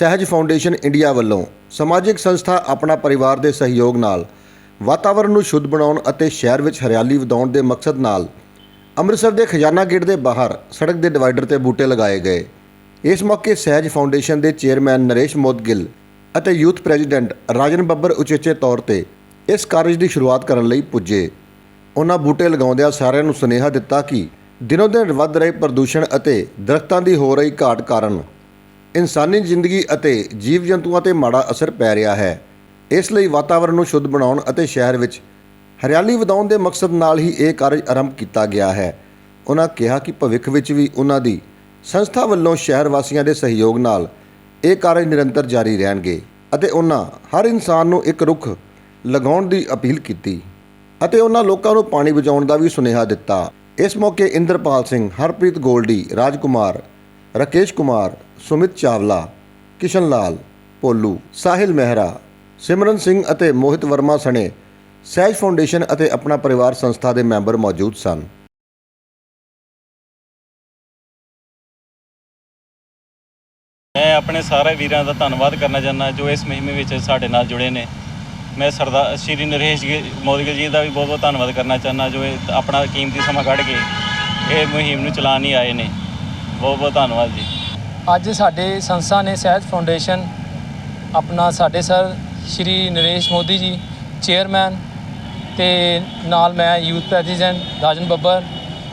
ਸਹਿਜ foundation India ਵੱਲੋਂ ਸਮਾਜਿਕ ਸੰਸਥਾ ਆਪਣਾ ਪਰਿਵਾਰ ਦੇ ਸਹਿਯੋਗ ਨਾਲ ਵਾਤਾਵਰਣ ਨੂੰ ਸ਼ੁੱਧ ਬਣਾਉਣ ਅਤੇ ਸ਼ਹਿਰ ਵਿੱਚ ਹਰਿਆਲੀ ਵਧਾਉਣ ਦੇ ਮਕਸਦ ਨਾਲ ਅੰਮ੍ਰਿਤਸਰ ਦੇ ਖਜ਼ਾਨਾ ਗੇਟ ਦੇ ਬਾਹਰ ਸੜਕ ਦੇ ਡਿਵਾਈਡਰ ਤੇ ਬੂਟੇ ਲਗਾਏ ਗਏ। ਇਸ ਮੌਕੇ ਸਹਿਜ ਫਾਊਂਡੇਸ਼ਨ ਦੇ ਚੇਅਰਮੈਨ ਨਰੇਸ਼ ਮੋਦਗਿਲ ਅਤੇ ਯੂਥ ਪ੍ਰੈਜ਼ੀਡੈਂਟ ਰਾਜਨ ਬੱਬਰ ਉਚੇਚੇ ਤੌਰ ਤੇ ਇਸ ਕਾਰਜ ਦੀ ਸ਼ੁਰੂਆਤ ਕਰਨ ਲਈ ਪੁੱਜੇ। ਉਹਨਾਂ ਬੂਟੇ ਲਗਾਉਂਦਿਆਂ ਸਾਰਿਆਂ ਨੂੰ ਸੁਨੇਹਾ ਦਿੱਤਾ ਕਿ ਦਿਨੋ ਦਿਨ ਵੱਧ ਰਹੇ ਪ੍ਰਦੂਸ਼ਣ ਅਤੇ ਦਰਖਤਾਂ ਦੀ ਹੋ ਰਹੀ ਘਾਟ ਕਾਰਨ ਇਨਸਾਨੀ ਜ਼ਿੰਦਗੀ ਅਤੇ ਜੀਵ ਜੰਤੂਆਂ ਤੇ ਮਾੜਾ ਅਸਰ ਪੈ ਰਿਹਾ ਹੈ। ਇਸ ਲਈ ਵਾਤਾਵਰਣ ਨੂੰ ਸ਼ੁੱਧ ਬਣਾਉਣ ਅਤੇ ਸ਼ਹਿਰ ਵਿੱਚ ਹਰਿਆਲੀ ਵਧਾਉਣ ਦੇ ਮਕਸਦ ਨਾਲ ਹੀ ਇਹ ਕਾਰਜ ਆਰੰਭ ਕੀਤਾ ਗਿਆ ਹੈ। ਉਹਨਾਂ ਕਿਹਾ ਕਿ ਭਵਿੱਖ ਵਿੱਚ ਵੀ ਉਹਨਾਂ ਦੀ ਸੰਸਥਾ ਵੱਲੋਂ ਸ਼ਹਿਰ ਵਾਸੀਆਂ ਦੇ ਸਹਿਯੋਗ ਨਾਲ ਇਹ ਕਾਰਜ ਨਿਰੰਤਰ ਜਾਰੀ ਰਹਿਣਗੇ ਅਤੇ ਉਹਨਾਂ ਹਰ ਇਨਸਾਨ ਨੂੰ ਇੱਕ ਰੁੱਖ ਲਗਾਉਣ ਦੀ ਅਪੀਲ ਕੀਤੀ ਅਤੇ ਉਹਨਾਂ ਲੋਕਾਂ ਨੂੰ ਪਾਣੀ ਬਚਾਉਣ ਦਾ ਵੀ ਸੁਨੇਹਾ ਦਿੱਤਾ। ਇਸ ਮੌਕੇ ਇੰਦਰਪਾਲ ਸਿੰਘ, ਹਰਪ੍ਰੀਤ ਗੋਲਡੀ, ਰਾਜਕੁਮਾਰ, ਰਕੇਸ਼ ਕੁਮਾਰ ਸੁਮਿਤ ਚਾਵਲਾ, ਕਿਸ਼ਨ ਲਾਲ, ਪੋਲੂ, ਸਾਹਿਲ ਮਹਿਰਾ, ਸਿਮਰਨ ਸਿੰਘ ਅਤੇ ਮੋਹਿਤ ਵਰਮਾ ਸਣੇ ਸਹਿਜ ਫਾਊਂਡੇਸ਼ਨ ਅਤੇ ਆਪਣਾ ਪਰਿਵਾਰ ਸੰਸਥਾ ਦੇ ਮੈਂਬਰ ਮੌਜੂਦ ਸਨ। ਮੈਂ ਆਪਣੇ ਸਾਰੇ ਵੀਰਾਂ ਦਾ ਧੰਨਵਾਦ ਕਰਨਾ ਚਾਹੁੰਦਾ, ਜੋ ਇਸ ਮੁਹਿੰਮ ਵਿੱਚ ਸਾਡੇ ਨਾਲ ਜੁੜੇ ਨੇ। ਮੈਂ ਸਰਦਾਰ ਸ਼੍ਰੀ ਨਰੇਸ਼ ਜੀ ਮੋਦਗਿਲ ਜੀ ਦਾ ਵੀ ਬਹੁਤ ਬਹੁਤ ਧੰਨਵਾਦ ਕਰਨਾ ਚਾਹੁੰਦਾ, ਜੋ ਇਹ ਆਪਣਾ ਕੀਮਤੀ ਸਮਾਂ ਕੱਢ ਕੇ ਇਹ ਮੁਹਿੰਮ ਨੂੰ ਚਲਾਉਣ ਹੀ ਆਏ ਨੇ। ਬਹੁਤ ਬਹੁਤ ਧੰਨਵਾਦ ਜੀ। ਅੱਜ ਸਾਡੇ ਸੰਸਥਾ ਨੇ ਸਹਿਜ ਫਾਊਂਡੇਸ਼ਨ, ਆਪਣਾ ਸਾਡੇ ਸਰ ਸ਼੍ਰੀ ਨਰੇਸ਼ ਮੋਦੀ ਜੀ, ਚੇਅਰਮੈਨ ਤੇ ਨਾਲ ਮੈਂ ਯੂਥ ਪ੍ਰੈਜ਼ੀਡੈਂਟ ਰਾਜਨ ਬੱਬਰ,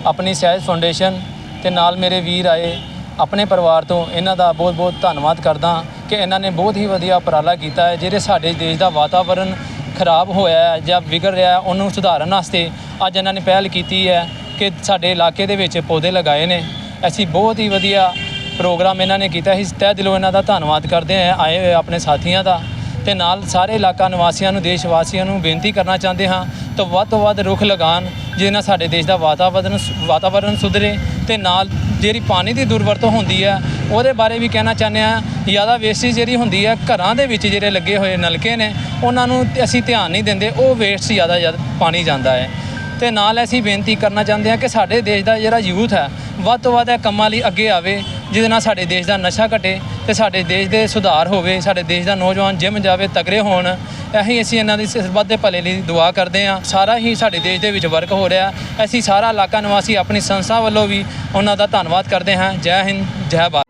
ਆਪਣੀ ਸਹਿਜ ਫਾਊਂਡੇਸ਼ਨ ਤੇ ਨਾਲ ਮੇਰੇ ਵੀਰ ਆਏ ਆਪਣੇ ਪਰਿਵਾਰ ਤੋਂ, ਇਹਨਾਂ ਦਾ ਬਹੁਤ ਬਹੁਤ ਧੰਨਵਾਦ ਕਰਦਾ ਕਿ ਇਹਨਾਂ ਨੇ ਬਹੁਤ ਹੀ ਵਧੀਆ ਉਪਰਾਲਾ ਕੀਤਾ ਹੈ, ਜਿਹੜੇ ਸਾਡੇ ਦੇਸ਼ ਦਾ ਵਾਤਾਵਰਣ ਖਰਾਬ ਹੋਇਆ ਹੈ ਜਾਂ ਵਿਗੜ ਰਿਹਾ ਹੈ, ਉਹਨੂੰ ਸੁਧਾਰਨ ਵਾਸਤੇ ਅੱਜ ਇਹਨਾਂ ਨੇ ਪਹਿਲ ਕੀਤੀ ਹੈ ਕਿ ਸਾਡੇ ਇਲਾਕੇ ਦੇ ਵਿੱਚ ਪੌਦੇ ਲਗਾਏ ਨੇ। ਅਸੀਂ ਬਹੁਤ ਹੀ ਵਧੀਆ ਪ੍ਰੋਗਰਾਮ ਇਹਨਾਂ ਨੇ ਕੀਤਾ ਸੀ। ਤਹਿ ਦਿਲੋਂ ਇਹਨਾਂ ਦਾ ਧੰਨਵਾਦ ਕਰਦੇ ਹਾਂ, ਆਏ ਹੋਏ ਆਪਣੇ ਸਾਥੀਆਂ ਦਾ। ਤੇ ਨਾਲ ਸਾਰੇ ਇਲਾਕਾ ਨਿਵਾਸੀਆਂ ਨੂੰ ਦੇਸ਼ ਵਾਸੀਆਂ ਨੂੰ ਬੇਨਤੀ ਕਰਨਾ ਚਾਹੁੰਦੇ ਹਾਂ ਤਾਂ ਵੱਧ ਤੋਂ ਵੱਧ ਰੁੱਖ ਲਗਾਉਣ ਜਿਹਦੇ ਨਾਲ ਸਾਡੇ ਦੇਸ਼ ਦਾ ਵਾਤਾਵਰਣ ਵਾਤਾਵਰਣ ਸੁਧਰੇ ਤੇ ਨਾਲ ਜਿਹੜੀ ਪਾਣੀ ਦੀ ਦੁਰਵਰਤੋਂ ਹੁੰਦੀ ਹੈ, ਉਹਦੇ ਬਾਰੇ ਵੀ ਕਹਿਣਾ ਚਾਹੁੰਦੇ ਹਾਂ। ਜ਼ਿਆਦਾ ਵੇਸਟੇਜ ਜਿਹੜੀ ਹੁੰਦੀ ਹੈ, ਘਰਾਂ ਦੇ ਵਿੱਚ ਜਿਹੜੇ ਲੱਗੇ ਹੋਏ ਨਲਕੇ ਨੇ, ਉਹਨਾਂ ਨੂੰ ਅਸੀਂ ਧਿਆਨ ਨਹੀਂ ਦਿੰਦੇ, ਉਹ ਵੇਸਟ ਜ਼ਿਆਦਾ ਜ਼ਿਆਦਾ ਪਾਣੀ ਜਾਂਦਾ ਹੈ। ਤੇ ਨਾਲ ਅਸੀਂ ਬੇਨਤੀ ਕਰਨਾ ਚਾਹੁੰਦੇ ਹਾਂ ਕਿ ਸਾਡੇ ਦੇਸ਼ ਦਾ ਜਿਹੜਾ ਯੂਥ ਹੈ, ਵੱਧ ਤੋਂ ਵੱਧ ਇਹ ਕੰਮਾਂ ਲਈ ਅੱਗੇ ਆਵੇ, ਜਿਹਦੇ ਨਾਲ ਸਾਡੇ ਦੇਸ਼ ਦਾ ਨਸ਼ਾ ਘਟੇ ਤੇ ਸਾਡੇ ਦੇਸ਼ ਦੇ ਸੁਧਾਰ ਹੋਵੇ, ਸਾਡੇ ਦੇਸ਼ ਦਾ ਨੌਜਵਾਨ ਜਿਮ ਜਾਵੇ ਤਗੜੇ ਹੋਣ, ਇਹੀ ਅਸੀਂ ਇਹਨਾਂ ਦੀ ਸਰਬੱਤ ਦੇ ਭਲੇ ਲਈ ਦੁਆ ਕਰਦੇ ਹਾਂ। ਸਾਰਾ ਹੀ ਸਾਡੇ ਦੇਸ਼ ਦੇ ਵਿੱਚ ਵਰਕ ਹੋ ਰਿਹਾ ਅਸੀਂ ਸਾਰਾ ਇਲਾਕਾ ਨਿਵਾਸੀ ਆਪਣੀ ਸੰਸਥਾ ਵੱਲੋਂ ਵੀ ਉਹਨਾਂ ਦਾ ਧੰਨਵਾਦ ਕਰਦੇ ਹਾਂ। ਜੈ ਹਿੰਦ, ਜੈ ਭਾਰਤ।